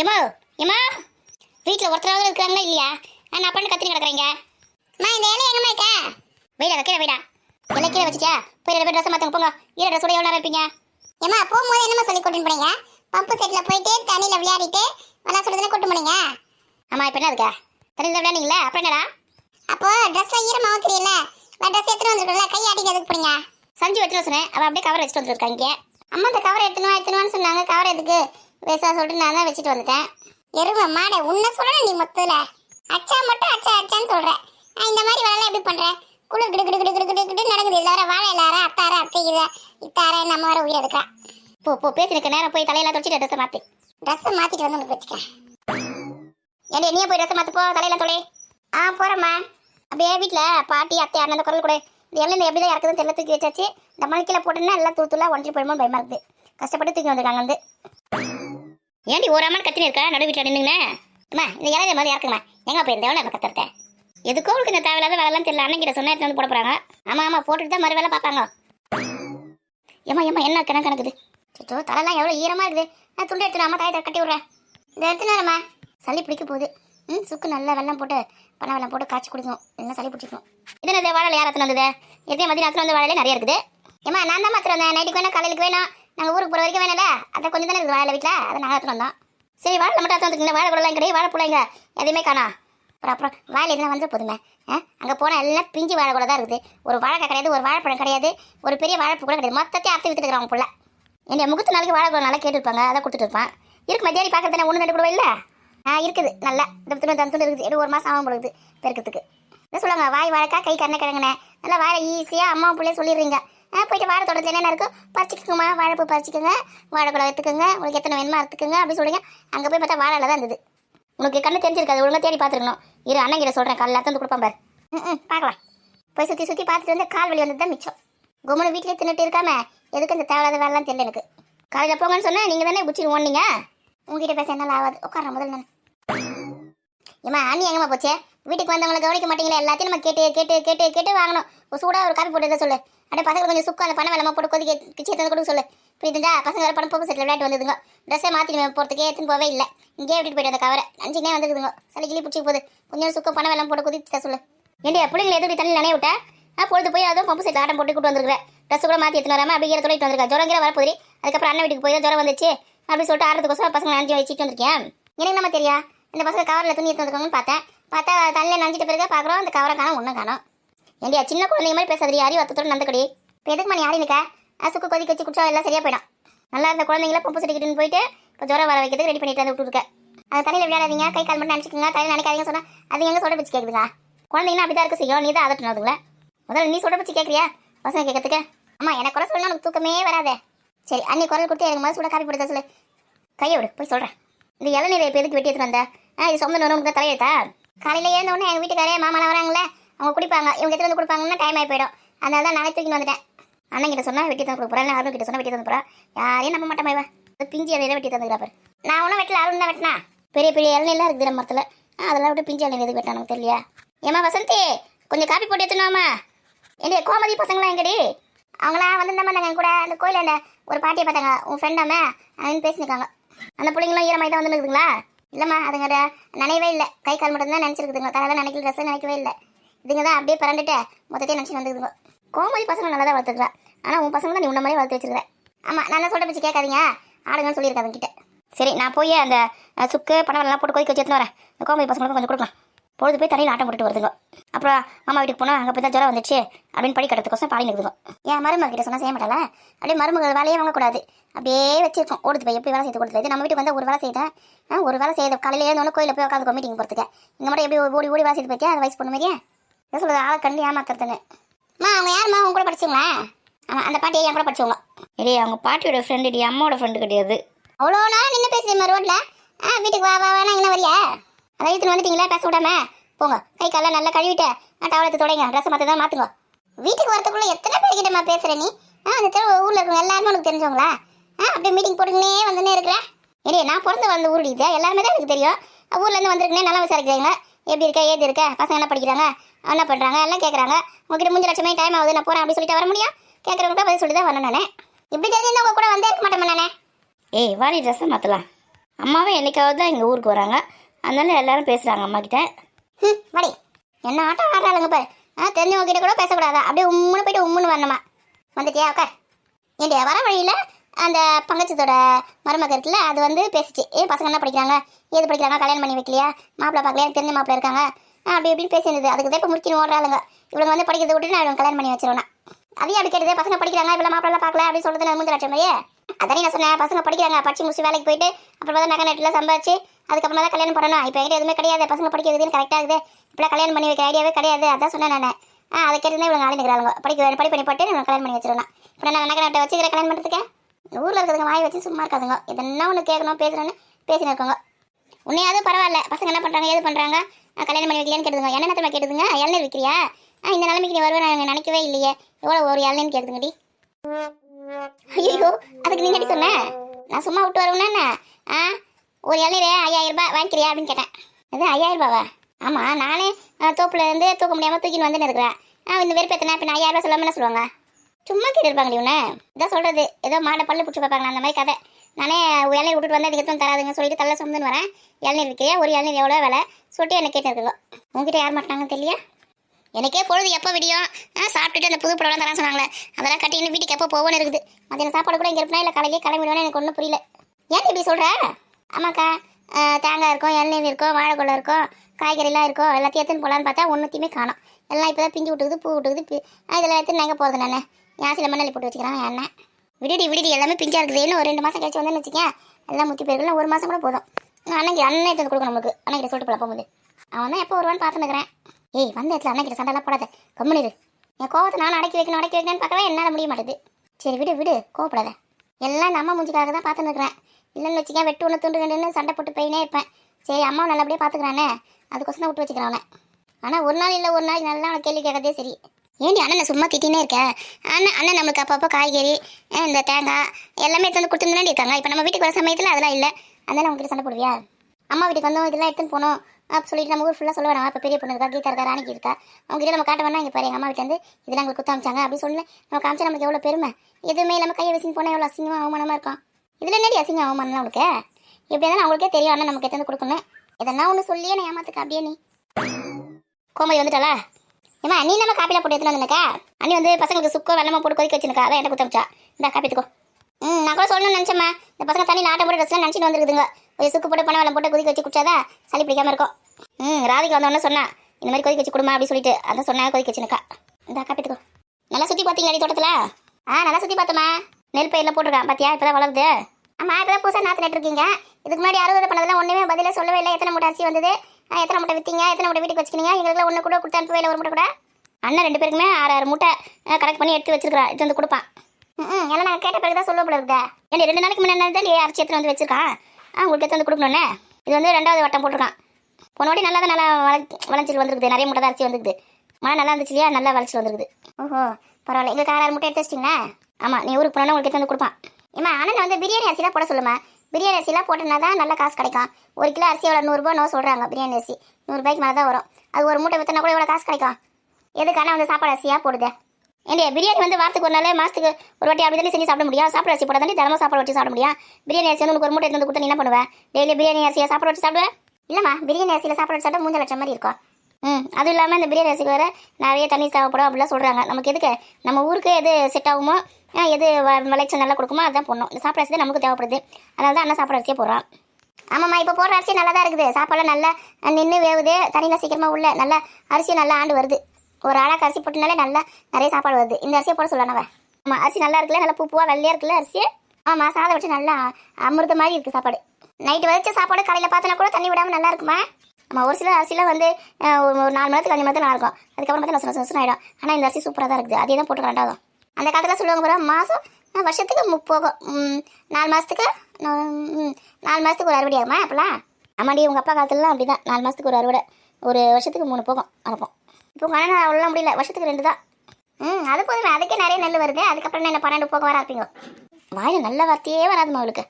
ஏமா ஏமா வீட்டில் ஒருத்தராவது இருக்கிறாங்களா இல்லையா? நான் அப்பா கத்திரி கிடக்குறீங்க. அம்மா இந்த இலை எங்கம்மா இருக்க? வெயிடா வைக்கிற வெயிடா இலை கீழே வச்சுட்டியா? போய் ரெண்டு பேர் ட்ரெஸ் மாற்றுங்க போங்க. ஈர ட்ரெஸ்ஸோட எவ்வளோ நேரம் இருப்பீங்க? ஏமா போகும்போது என்னமா சொல்லி கூட்டிட்டு போனீங்க? பம்பு செட்ல போயிட்டு தண்ணியில விளையாடிட்டு நல்லா சொல்லுதுன்னு கூட்டு போனீங்க? ஆமா இப்போ என்ன இருக்கா தண்ணியில் விளையாடுங்களே அப்புறம் என்னடா? அப்போ ட்ரெஸ்ல ஈரமாவும் தெரியல வேற ட்ரெஸ் எடுத்துட்டு வந்துருக்கல கை ஆட்டிக்கு எதுக்கு போனீங்க? சஞ்சு எடுத்துட்டு சொன்னேன். அவள் அப்படியே கவர் வச்சுட்டு வந்துருக்காங்க அம்மா இந்த கவர் எடுத்துனுவா எடுத்துனுவான்னு சொன்னாங்க. கவர் எதுக்கு? பேசா சொல்லிட்டு நான் தான் வச்சுட்டு வந்துட்டேன். எருமை மாடை உன்னை சொல்லணும் நீ மொத்தத்துல. அச்சா மட்டும் அச்சா அச்சான்னு சொல்றேன் நான் இந்த மாதிரி வேலை எப்படி பண்றேன்? குளிர் கிடு கிடு கிடு கிடு கிடு கிடு நடக்குது. எல்லாரும் வாழை எல்லாரும் அத்தார அத்தைக்குத இத்தார நம்ம வர உயிர் எடுக்கிறா. போ போ பேசி நிற்க நேரம் போய் தலையெல்லாம் தொடச்சிட்டு ட்ரெஸ்ஸை மாற்றி ட்ரெஸ் மாத்திட்டு வந்து உனக்கு வச்சுக்கிறேன். ஏண்டி நீயே போய் ட்ரெஸ்ஸை மாற்று போ தலையெல்லாம் தொலை ஆ போறேம்மா. அப்படியே வீட்டில் பாட்டி அத்தை அண்ணன் குரல் கூட. இது எல்லாம் எப்படி தான் இறக்குதுன்னு தெரியல. தூக்கி வச்சாச்சு. இந்த மணிக்கில் போட்டுன்னா எல்லாம் தூள் தூளாக ஒன்றி போயிடுமோ பயமா இருக்குது. கஷ்டப்பட்டு தூக்கி வந்திருக்காங்க வந்து. ஏண்டி ஒரு அம்மன் கத்தினு இருக்கா? நடு வீட்டில் நின்றுங்கண்ணே அம்மா இந்த இலைய மாதிரி இறக்குமா எங்கே போயிருந்தேன் எவ்வளோ நம்ம கத்துறேன் எதுக்கோ உங்களுக்கு இந்த தேவையில்லாத வேலைலாம் தெரியல. அண்ணன் கிட்ட சொன்ன எடுத்து வந்து போட போகிறாங்க ஆமாம் ஆமாம் போட்டுட்டு தான் மறு வேலை பார்ப்பாங்க. ஏம்மா ஏம்மா என்ன கணக்கு கணக்குது? சுத்தோ தலைலாம் எவ்வளோ ஈரமாக இருக்குது. நான் துண்டு எடுத்துட்டு அம்மா தாயத்தை கட்டி விட்றேன். இந்த எடுத்துனாரம்மா சளி பிடிக்க போகுது. ம் சுக்கு நல்லா வெள்ளம் போட்டு பண்ண வெள்ளம் போட்டு காய்ச்சி குடிக்கணும். இல்லைன்னா சளி பிடிச்சிக்கணும். இது என்னது வாழை யார் அத்தனை வந்தது? எத்தனை மதியம் அத்தனை வந்து வாழையிலே நிறைய இருக்குது. ஏம்மா நான் தான் மாத்திரம் வந்தேன். நைட்டுக்கு வேணும் காலையிலுக்கு வேணும் நாங்கள் ஊருக்கு போகிற வரைக்கும் வேணும்ல? அதை கொஞ்சம் தானே இருக்குது வாழை வீட்டில் அதை நாங்கள் எடுத்துகிட்டு வந்தோம். சரி வாழை மட்டும் அத்தனை வந்துருக்கீங்க வாழை கூடலாம் கிடையாது வாழை பிள்ளைங்க எதையுமே காணா அப்புறம் அப்புறம் வாழை இதெல்லாம் வந்து போதுமே அங்கே போனால் எல்லாம் பிஞ்சு வாழை கூட தான் இருக்குது. ஒரு வாழைக்காய் கிடையாது ஒரு வாழைப்பழம் கிடையாது ஒரு பெரிய வாழைப்பூ கூட கிடையாது. மொத்தத்தையும் அத்தை வித்துட்டு இருக்கிறாங்க புள்ள. என் முகத்து நாளைக்கு வாழை கூட நல்லா கேட்டுருப்பாங்க அதை கொடுத்துட்டு இருப்பான். இருக்கு மத்தியானி பார்க்குறது ஒன்று ரெண்டு கூட இல்லை ஆ இருக்குது நல்லா. இந்த துணி தன் இருக்குது. எடு ஒரு மாதம் ஆகும் போடுது பெருக்கிறதுக்கு. என்ன சொல்லுவாங்க? வாய் வாழைக்கா கை கண்ணை கிழங்குனே. நல்லா வாழை ஈஸியாக அம்மா பிள்ளைய சொல்லிடுறீங்க. போயிட்டு வாழை தோட்டத்தில் என்னென்ன இருக்கும் பறிச்சுக்கோங்கம்மா வாழைப்பூ பறிச்சுக்கோங்க வாழைப்பழம் எடுத்துக்கோங்க உங்களுக்கு எத்தனை வேணுமா எடுத்துக்கோங்க அப்படின்னு சொல்லுங்க. அங்கே போய் பார்த்தா வாழைல தான் இருந்தது. உனக்கு கண்ணு தெரிஞ்சிருக்காது ஒழுங்காக தேடி பார்த்துருக்கணும். இரு அண்ணன் கிட்ட சொல்கிறேன் காலைல வந்து கொடுப்பான் பாரு. ம் பார்க்கலாம். போய் சுற்றி சுற்றி பார்த்துட்டு வந்து கால் வலி வந்தது தான் மிச்சம். கும்முனு வீட்டிலே தின்னுட்டு இருக்காம எதுக்கு இந்த தேவையில்லாத வேலைலாம் தெரியல எனக்கு? காலையில் போங்கன்னு சொன்னேன் நீங்கள் தானே குச்சி ஓடுனீங்க? உங்ககிட்ட பேச என்னால் ஆகாது. உட்கார முதல்ல நான். ஏமா அண்ணி எங்கம்மா போச்சே? வீட்டுக்கு வந்தவங்களை கவனிக்க மாட்டீங்களா? எல்லாத்தையும் நம்ம கேட்டு கேட்டு கேட்டு கேட்டு வாங்கணும். ஒரு சூடாக ஒரு காப்பி போட்டு சொல்லு. அப்படியே பசங்க கொஞ்சம் சுக்கம் அந்த பணம் வெள்ளமா போட்டு கொதிக்க கிச்சி எடுத்து கொடுக்க சொல்லு. புரியுதுங்களா? பசங்க வேறு படம் போக்கு செட்டில் விளையாட்டு வந்ததுங்க. ட்ரெஸ்ஸை மாற்றி போகிறதுக்கே எடுத்துன்னு போவே இல்லை. இங்கேயே விட்டுட்டு போயிட்டு அந்த கவரை. அஞ்சுனே வந்துதுங்க. சளி கிளி பிடிச்சி போகுது. கொஞ்சம் சுக்கம் பணம் வெள்ளம் போட்டு கொதிக்க சொல்லு. ஏண்டியா பிள்ளைங்களை எதுக்கு தண்ணி நினைவு விட்டா? ஆ பொழுது போய் அதுவும் பம்பு செட்டில் ஆட்டம் போட்டு கூட்டு வந்துருக்கேன் ட்ரெஸ் கூட மாற்றி எடுத்துன்னு வராமல் அப்படியே தொலைட்டு வந்திருக்கா. ஜுரம் கீரை வரப்போது அதுக்கப்புறம் அண்ணன் வீட்டுக்கு போய் ஜுரம் வந்துச்சு. அப்படி சொல்லிட்டு ஆடுறதுக்கோசம் பசங்க நனைஞ்சு வச்சுட்டு வந்திருக்கேன் எனக்கு நம்ம தெரியா இந்த பசங்க கவரில் துணி எடுத்து பார்த்தேன். பார்த்தா தண்ணியில் நனைஞ்சிட்ட பிறகு பார்க்குறோம் அந்த கவரை காணும் ஒன்றும் காணும். ஏண்டியா சின்ன குழந்தைங்க மாதிரி பேசாதீ அறிவு அத்தத்தோடு நந்தக்கடி இப்போ எதுக்கு மணி யாரும் இருக்கா? சுக்கு கொதிக்க வச்சு குடிச்சா எல்லாம் சரியாக போயிடும். நல்லா இருந்த குழந்தைங்கள பம்பு செடிக்கிட்டுன்னு போயிட்டு இப்போ ஜோரம் வர வைக்கிறதுக்கு ரெடி பண்ணிட்டு வந்து விட்டுருக்கேன் அது தண்ணியில் விளையாடாதீங்க கை கால் மட்டும் நினச்சிக்கோங்க. தலையில் நினைக்காதீங்க சொன்னால் அது எங்கே சொல்ற வச்சு கேட்குதுங்க குழந்தைங்கன்னா அப்படி தான் இருக்க செய்யும் நீ தான் அதட்டுனதுங்களே முதல்ல நீ சொல்ற வச்சு கேட்குறியா பசங்க கேட்கறதுக்கு. அம்மா எனக்கு குறை சொல்லணும் உனக்கு தூக்கமே வராதே. சரி அன்னி குரல் கொடுத்து எனக்கு முதல்ல சூட காப்பி போட்டு சொல்லு. கையை விடு போய் சொல்கிறேன் இந்த இளநீரை இப்போ எதுக்கு வெட்டி எடுத்துட்டு வந்த? ஆ இது சொந்த வரும் உனக்கு தலையெழுத்தா? காலையில் எழுந்த உடனே எங்கள் வீட்டுக்காரே மாமாலாம் வராங்களே அவங்க குடிப்பாங்க இவங்க எடுத்துகிட்டு வந்து கொடுப்பாங்கன்னா டைம் ஆகி போயிடும் அதனால தான் நானே தூக்கிட்டு வந்துட்டேன். அண்ணன் கிட்ட சொன்னால் வெட்டி தந்து போகிறேன் அருண் கிட்ட சொன்னால் வெட்டி தந்து போகிறேன் யாரையும் நம்ப மாட்டேன் பாய்வா. அது பிஞ்சு இலையில வெட்டி தந்துக்கிறப்பாரு நான் ஒன்றும் வெட்டல அருண் தான் வெட்டினா. பெரிய பெரிய இளநீலாம் இருக்குது நம்ம மரத்தில். ஆ, அதெல்லாம் விட்டு பிஞ்சி இலையில எதுக்கு நமக்கு தெரியலையா? ஏமா வசந்தி கொஞ்சம் காப்பி போட்டு எடுத்துனோமா என்னுடைய கோமதி பசங்களாம் எங்கடி? அவங்களாம் வந்திருந்தாம நாங்கள் கூட. அந்த கோயிலில் ஒரு பாட்டியை பார்த்தாங்க. உன் ஃப்ரெண்டாமே அப்படின்னு பேசினிருக்காங்க அந்த பிள்ளைங்களும் ஈரமாய் தான் வந்துருக்குதுங்களா? இல்லைம்மா அதுங்க நினைவே இல்லை. கை கால் மட்டும் தான் நினச்சிருக்குதுங்க. தலையெல்லாம் நினைக்கல ட்ரெஸ்ஸை நினைக்கவே இல்லை. இதுங்க தான் அப்படியே பறந்துட்டு மொத்தத்தையும் நினச்சி வந்துருக்குதுங்க. கோமதி பசங்க நல்லா தான் வளர்த்துக்கிறா ஆனால் உன் பசங்க தான் நீ உன்ன மாதிரி வளர்த்து வச்சிருக்கிறேன் ஆமாம் நான் தான் சொல்கிற பிச்சு கேட்காதீங்க. ஆடுங்கன்னு சொல்லியிருக்காங்க கிட்ட சரி நான் போய் அந்த சுக்கு பணம் எல்லாம் போட்டு கொதிக்க வச்சு எடுத்துன்னு வரேன். கோமதி பசங்களுக்கு கொஞ்சம் கொடுக்கலாம். பொழுது போய் தண்ணியில் ஆட்டம் போட்டுட்டு வருதுங்க. அப்புறம் மாமா வீட்டுக்கு போனால் அங்கே போய் தான் ஜுரம் வந்துச்சு அப்படின்னு படி கட்டுறதுக்கோசம் பாடி நிற்குதுங்க ஏன் மருமக கிட்ட சொன்னால் செய்ய மாட்டாளா? அப்படியே மருமக வேலையே வாங்கக்கூடாது. அப்படியே வச்சிருக்கோம். ஓடுது போய் எப்படி வேலை செய்து கொடுத்துருது இது நம்ம வீட்டுக்கு வந்து ஒரு வேலை செய்தேன் ஆ, ஒரு வேலை செய்த காலையில் எழுந்தோன்னு கோயிலில் போய் உட்காந்து மீட்டிங் போகிறதுக்கு இங்கே மட்டும் எப்படி ஓடி ஓடி வேலை செய்து பார்த்தியா? அது வயசு பொண்ணு மாதிரியே? என்ன சொல்கிறது ஆளை கண்டு ஏமாத்துறதுன்னு. அம்மா அவங்க யாரும்மா? அவங்க கூட படிச்சவங்களா? ஆமாம் அந்த பாட்டி என் கூட படிச்சவங்க. இதே அவங்க பாட்டியோட ஃப்ரெண்டு டி அம்மாவோட ஃப்ரெண்டு கிடையாது. அவ்வளோ நேரம் நின்று பேசுறேன் ரோட்ல ஆ வீட்டுக்கு வா வா வேணா என்ன வரியா? அதான் இழுத்துன்னு வந்துட்டீங்களா? பேச விடாம? போங்க. கை காலெல்லாம் நல்லா கழுவிட்டு நான் டவலத்தை தொடங்க. ட்ரெஸ் மாற்ற தான் மாற்றுங்க வீட்டுக்கு வரத்துக்குள்ளே எத்தனை பேர்கிட்டமா பேசுற நீ? ஆ அந்த தெரு ஊரில் இருக்கிற எல்லாருமே உனக்கு தெரிஞ்சவங்களா? ஆ அப்படியே மீட்டிங் போட்டுக்கினே வந்துனே இருக்கிறேன் ஏடி நான் பிறந்து வந்த ஊர் இது. எல்லாருமே தான் எனக்கு தெரியும். ஊர்லேருந்து வந்திருக்கனே நல்லா விசாரிக்கிறீங்களா? எப்படி இருக்க ஏது இருக்க? பசங்க என்ன படிக்கிறாங்க? என்ன பண்ணுறாங்க எல்லாம் கேட்குறாங்க உங்ககிட்ட முஞ்சு லட்சமே டைம் ஆகுது. நான் போகிறேன் அப்படி சொல்லிட்டு வர முடியும்? கேட்குறவங்க பதில் சொல்லி தான் வரணும் நானே. இப்படி தெரிஞ்சு உங்கள் கூட வந்தே இருக்க மாட்டேன் நானே. ஏய் வாடி ட்ரெஸ்ஸை மாற்றலாம் அம்மாவும் என்னைக்காவது தான் எங்கள் ஊருக்கு வராங்க. அதனால எல்லாரும் பேசுகிறாங்க அம்மா கிட்ட ம் மடி என்ன ஆட்டம் ஆடுறாளுங்க பாரு. ஆ தெரிஞ்சவங்க கிட்ட கூட பேசக்கூடாதா? அப்படியே உம்முன்னு போயிட்டு உம்முன்னு வரணுமா? வந்துட்டியா? உட்கார். ஏண்டியா வர வழியில் அந்த பங்கச்சத்தோட மருமக இருக்குல்ல அது வந்து பேசிச்சு. ஏ பசங்க என்ன படிக்கிறாங்க? ஏது படிக்கிறாங்க? கல்யாணம் பண்ணி வைக்கலையா? மாப்பிள்ளை பார்க்கலையா? தெரிஞ்ச மாப்பிள்ளை இருக்காங்க. அப்படி இப்படின்னு பேசியிருந்தது. அதுக்கு தான் இப்போ முடிக்கணும் ஓடுறாளுங்க. இவங்க வந்து படிக்கிறத விட்டு நான் இவங்க கல்யாணம் பண்ணி வச்சிருவேன்? அதையும் அப்படி கேட்டது பசங்க படிக்கிறாங்க. இப்போ மாப்பிள்ளை பார்க்கல அப்படின்னு சொல்றது நான் மூஞ்ச லட்சம் மாதிரியே அதானே நான் சொன்னேன். பசங்க படிக்கிறாங்க. படிச்சு முடிச்சு வேலைக்கு போயிட்டு அப்புறம் தான் நகை நெட்டில் சம்பாதிச்சு அதுக்கப்புறம் தான் கல்யாணம் பண்ணணும். இப்போ எங்கிட்ட எதுவுமே கிடையாது. பசங்க படிக்கிறதுன்னு கரெக்டாக இருக்குது. இப்போலாம் கல்யாணம் பண்ணி வைக்கிற ஐடியாவே கிடையாது. அதான் சொன்னேன் நான். ஆ அதை கேட்டு இவங்க ஆளுங்கிறாங்க படிக்க படி பண்ணி போட்டு இவங்க கல்யாணம் பண்ணி வச்சிடலாம் இப்போ நான் நகை நட்டை வச்சுக்கிற கல்யாணம் பண்ணுறதுக்கு ஊரில் இருக்கிறதுங்க வாய் வச்சு சும்மா இருக்காதுங்க. இதெல்லாம் ஒன்று கேட்கணும் பேசுகிறேன்னு பேசினு இருக்கோங்க உன்னையாவது பரவாயில்ல. பசங்க என்ன பண்ணுறாங்க ஏது பண்ணுறாங்க கல்யாணம் பண்ணி வைக்கலையான்னு கேட்டுதுங்க. என்ன நேரத்தில் கேட்டுதுங்க? இளநீர் விற்கிறியா ஆ இந்த நிலைமைக்கு நீ வருவேன் நான் நினைக்கவே இல்லையே. எவ்வளோ ஒரு இளநீர் கேட்குதுங்கடி ஐயோ அதுக்கு நீ சொன்ன? நான் சும்மா விட்டு வருவேன்னா ஆ ஒரு இளநீர் ஐயாயிரம் ரூபாய் வாங்கிக்கிறியா அப்படின்னு கேட்டேன். அது ஐயாயிரம் ரூபாவா? ஆமாம் நானே தோப்புல இருந்து தூக்க முடியாமல் தூக்கின்னு வந்துன்னு இருக்கிறேன். ஆ இந்த வெறுப்பேத்தனை இப்போ நான் ஐயாயிரம் ரூபாய் சொல்லாமல் என்ன சொல்லுவாங்க? சும்மா கேட்டுருப்பாங்க இவனே. இதான் சொல்கிறது ஏதோ மாடை பல்லு பிடிச்சி பார்ப்பாங்க அந்த மாதிரி கதை. நானே இளநீர் விட்டுட்டு வந்து அதுக்கு எதுவும் தராதுங்க சொல்லிட்டு தள்ள சொந்துன்னு வரேன். இளநீர் விற்கிறியா ஒரு இளநீர் எவ்வளோ விலை? சொல்லிட்டு என்ன கேட்டு உங்ககிட்ட யார் மாட்டாங்கன்னு தெரியல எனக்கே பொழுது எப்போ விடியும்? ஆ சாப்பிட்டுட்டு அந்த புது புடவை தரேன் சொன்னாங்களே. அதெல்லாம் கட்டின்னு வீட்டுக்கு எப்போ போகணும்னு இருக்குது. மத்தியான சாப்பாடு கூட இங்கே இருப்பேன்? இல்லை காலையிலேயே கிளம்பிடுவேன்னு எனக்கு ஒன்றும் புரியல. ஏன் இப்படி சொல்கிற ஆமாக்கா தேங்காய் இருக்கும் இளநீர் இருக்கும் வாழைக்குள்ள இருக்கும் காய்கறிலாம் இருக்கும் எல்லாத்தையும் எடுத்துன்னு போகலான்னு பார்த்தா ஒன்றுத்தையுமே காணும். எல்லாம் இப்போ தான் பிஞ்சு விட்டுக்குது பூ விட்டுக்குது பி- இதெல்லாம் எடுத்து எங்கே போகுது நான்? என் சில மண்ணலி போட்டு வச்சுக்கிறான் என்ன விடுடி விடுடி எல்லாமே பிஞ்சாக இருக்குது. இன்னும் ஒரு ரெண்டு மாதம் கழிச்சு வந்தேன்னு வச்சுக்கேன். எல்லாம் முத்தி போயிருக்கலாம் ஒரு மாதம் கூட போதும். நான் அன்னைக்கு அண்ணன் எடுத்து கொடுக்கணும் நமக்கு. கிட்ட சொல்லிட்டு போல போகும்போது. அவன் தான் எப்போ வருவான்னு பார்த்துன்னு ஏய் வந்த இடத்துல அண்ணன் அன்னைக்கு சண்டைலாம் போடாத. கம்முனு என் கோவத்தை நான் அடக்கி வைக்கணும் அடக்கி வைக்கணும்னு பார்க்கவே என்னால் முடிய மாட்டேது. சரி விடு விடு. கோவப்படாத. எல்லாம் நம்ம மூஞ்சிக்காக தான் பார்த்துன்னு இருக்கிறேன். இல்லைன்னு வச்சுக்க வெட்டு ஒன்று துண்டு ரெண்டுன்னு சண்டை போட்டு போயினே இருப்பேன். சரி அம்மாவை நல்லபடியாக பார்த்துக்கிறானே? அதுக்கொசம் தான் விட்டு வச்சுக்கிறான் ஆனால் ஒரு நாள் இல்லை ஒரு நாள் நல்லா அவனை கேள்வி கேட்கறதே சரி. ஏண்டி அண்ணன் சும்மா திட்டினே இருக்க? அண்ணன் அண்ணன் நம்மளுக்கு அப்பப்போ காய்கறி இந்த தேங்காய் எல்லாமே எடுத்து வந்து கொடுத்துட்டு இருக்காங்க. இப்போ நம்ம வீட்டுக்கு வர சமயத்தில் அதெல்லாம் இல்லை. அதனால உங்ககிட்ட சண்டை போடுவியா? அம்மா வீட்டுக்கு வந்தோம் இதெல்லாம் எடுத்துன்னு போனோம். அப்படி சொல்லிட்டு நம்ம ஊர் ஃபுல்லாக சொல்ல வேணாம். இப்போ பெரிய பொண்ணு இருக்கா கீதா இருக்கா ராணிக்கு இருக்கா. அவங்ககிட்ட நம்ம காட்ட வேணா இங்கே பாரு எங்கள் அம்மா வீட்டிலேருந்து இதெல்லாம் எங்களுக்கு குத்தாமிச்சாங்க அப்படின்னு சொல்லி. நம்ம காமிச்சா நமக்கு எவ்வளோ பெருமை? எதுவுமே இல்லாமல் கையை வச்சுன்னு போனால் எவ்வளோ அசிங்கமாக அவமானமாக இருக்கும். இதில் என்னடி அசிங்கம் அவமானம் உனக்கு? எப்படி இருந்தாலும் அவங்களுக்கே தெரியும் ஆனால் நமக்கு எத்தனை கொடுக்கணும் இதெல்லாம் ஒன்று சொல்லியே நான் ஏமாத்துக்க அப்படியே நீ. கோமதி வந்துட்டாளா? ஏமா நீ நம்ம காப்பியில் போட்டு எடுத்துன்னு வந்தனக்கா அண்ணி வந்து பசங்களுக்கு சுக்கோ வெள்ளமாக போட்டு கொதிக்க வச்சிருக்கா. அதான் என்கிட்ட கொடுத்தமிச்சா இந்த காப்பி எடுத்துக்கோ. ம் நான் கூட சொல்லணும்னு நினச்சேம்மா. இந்த பசங்க தண்ணி ஆட்டம் போட்டு ட்ரெஸ்லாம் நினச்சிட்டு வந்துருக்குதுங்க. ஒரு சுக்கு போட்டு பணம் வெள்ளம் போட்டு கொதிக்க வச்சு குடிச்சாதான் சளி பிடிக்காம இருக்கும். ம் ராதிக்கு வந்தோடனே சொன்னா இந்த மாதிரி கொதிக்க வச்சு கொடுமா அப்படின்னு சொல்லிட்டு அதான் சொன்னா கொதிக்க வச்சுருக்கா. இந்த காப்பி எடுத்துக்கோ. நல்லா சுற்றி பார்த்தீங்களா தோட்டத்தில்? ஆ நல்லா சுற்றி பார்த்தோம்மா. நெல் பயிரெலாம் போட்டிருக்கான். பார்த்தியா இப்போ தான் வளருது. ஆமாம் இப்போ தான் புதுசாக நாற்று நட்டுருக்கீங்க. இதுக்கு முன்னாடி அறுவடை பண்ணதெல்லாம் ஒன்றுமே பதிலே சொல்லவே இல்லை. எத்தனை மூட்டை அரிசி வந்தது? ஆ, எத்தனை மூட்டை விற்றீங்க எத்தனை மூட்டை வீட்டுக்கு வச்சுக்கினீங்க? எங்களுக்குலாம் ஒன்று கூட கொடுத்து அனுப்பவே இல்லை ஒரு மூட்டை கூட. அண்ணன் ரெண்டு பேருக்குமே ஆறு ஆறு மூட்டை கரெக்ட் பண்ணி எடுத்து வச்சிருக்கிறான் எடுத்து வந்து கொடுப்பான். ம் எல்லாம் நாங்கள் கேட்ட பிறகு தான் சொல்ல போல இருக்குதா. ஏன் ரெண்டு நாளைக்கு முன்னாடி தான் நீ அரிசி எடுத்துன்னு வந்து வச்சிருக்கான்? ஆ உங்களுக்கு எடுத்து வந்து கொடுக்கணுண்ணே இது வந்து ரெண்டாவது வட்டம் போட்டிருக்கான். போன நல்லா தான் நல்லா வளைஞ்சிட்டு வந்துருக்குது. நிறைய மூட்டை தான் அரிசி வந்துருக்குது. மழை நல்லா இருந்துச்சு இல்லையா? நல்லா வளர்ச்சி வந்துருக்குது. ஓஹோ பரவாயில்ல. எங்களுக்கு ஆறு ஆறு மூட்டை எடுத்து வச்சிட்டிங்களா? ஆமாம் நீ ஊருக்கு போனோன்னா உங்களுக்கு எடுத்து வந்து கொடுப்பான். ஏமா அண்ணன் வந்து பிரியாணி அரிசிலாம் போட சொல்லுமா? பிரியாணி அரிசிலாம் போட்டோன்னா தான் நல்ல காசு கிடைக்கும். ஒரு கிலோ அரிசி எவ்வளோ நூறுரூபா நோ சொல்கிறாங்க பிரியாணி அரிசி. நூறுரூபாய்க்கு மேலே தான் வரும். அது ஒரு மூட்டை விற்றுனா கூட எவ்வளோ காசு கிடைக்கும்? எதுக்கான வந்து சாப்பாடு அரிசியாக போடுது? ஏண்டியா பிரியாணி வந்து வாரத்துக்கு ஒரு நாள் மாதத்துக்கு ஒரு வாட்டி அப்படி தானே செஞ்சு சாப்பிட முடியும்? சாப்பாடு அரிசி போட தானே தினமும் சாப்பாடு வச்சு சாப்பிட முடியும்? பிரியாணி அரிசி வந்து உனக்கு ஒரு மூட்டை எடுத்து வந்து நீ என்ன பண்ணுவேன் டெய்லி பிரியாணி அரிசியாக சாப்பாடு வச்சு சாப்பிடுவேன் இல்லைம்மா பிரியாணி அரிசியில் சாப்பாடு வச்சு சாப்பிட்டா மூஞ்ச லட்சம் மாதிரி இருக்கும். ம் அதுவும் இல்லாமல் இந்த பிரியாணி அரிசிக்கு வேறு நிறைய தண்ணி தேவைப்படும் அப்படிலாம் சொல்கிறாங்க நமக்கு எதுக்கு? நம்ம ஊருக்கு எது செட் ஆகுமோ எது வ- விளைச்சல் நல்லா கொடுக்குமோ அதுதான் போடணும். இந்த சாப்பாடு அரிசி தான் நமக்கு தேவைப்படுது. அதனால தான் அண்ணன் சாப்பாடு அரிசியே போடுறான். ஆமாம்மா இப்போ போடுற அரிசி நல்லா தான் இருக்குது. சாப்பாடுலாம் நல்லா நின்று வேவுது. தண்ணியில் சீக்கிரமாக உள்ள நல்லா அரிசி நல்லா ஆண்டு வருது. ஒரு அழகு அரிசி போட்டனாலே நல்லா நிறைய சாப்பாடு வருது. இந்த அரிசியை போட சொல்லணவ ஆமாம் அரிசி நல்லா இருக்குல்ல? நல்லா பூ வெள்ளையாக இருக்குல்ல அரிசி? ஆமாம் சாதம் வச்சு நல்லா அமிர்த மாதிரி இருக்குது சாப்பாடு. நைட்டு வச்ச சாப்பாடு காலையில் பார்த்தோன்னா கூட தண்ணி விடாமல் நல்லா இருக்குமா? ஆமாம் ஒரு சில அரிசிலாம் வந்து ஒரு ஒரு நாலு மணி நேரத்துக்கு அஞ்சு மணி நேரத்துக்கு இருக்கும். அதுக்கப்புறம் பார்த்தா நசு நசு ஆகிடும் ஆனால் இந்த அரிசி சூப்பராக தான் இருக்குது. அதே தான் போட்டு ரெண்டாவது அந்த காலத்தில் சொல்லுவாங்க பாரு மாதம் வருஷத்துக்கு முப்போகம் நாலு மாதத்துக்கு நாலு மாதத்துக்கு ஒரு அறுவடை ஆகுமா அப்போலாம் ஆமாடி உங்கள் அப்பா காலத்துலலாம் அப்படி தான் நாலு மாதத்துக்கு ஒரு அறுவடை. ஒரு வருஷத்துக்கு மூணு போகும் அறுப்போம் இப்போ உங்கள் அண்ணன் அவ்வளோலாம் முடியல. வருஷத்துக்கு ரெண்டு தான். ம் அது போதுமே. அதுக்கே நிறைய நெல் வருது. அதுக்கப்புறம் என்ன பன்னெண்டு போக வராப்பீங்க வாயில் நல்ல வார்த்தையே வராதுமா அவளுக்கு.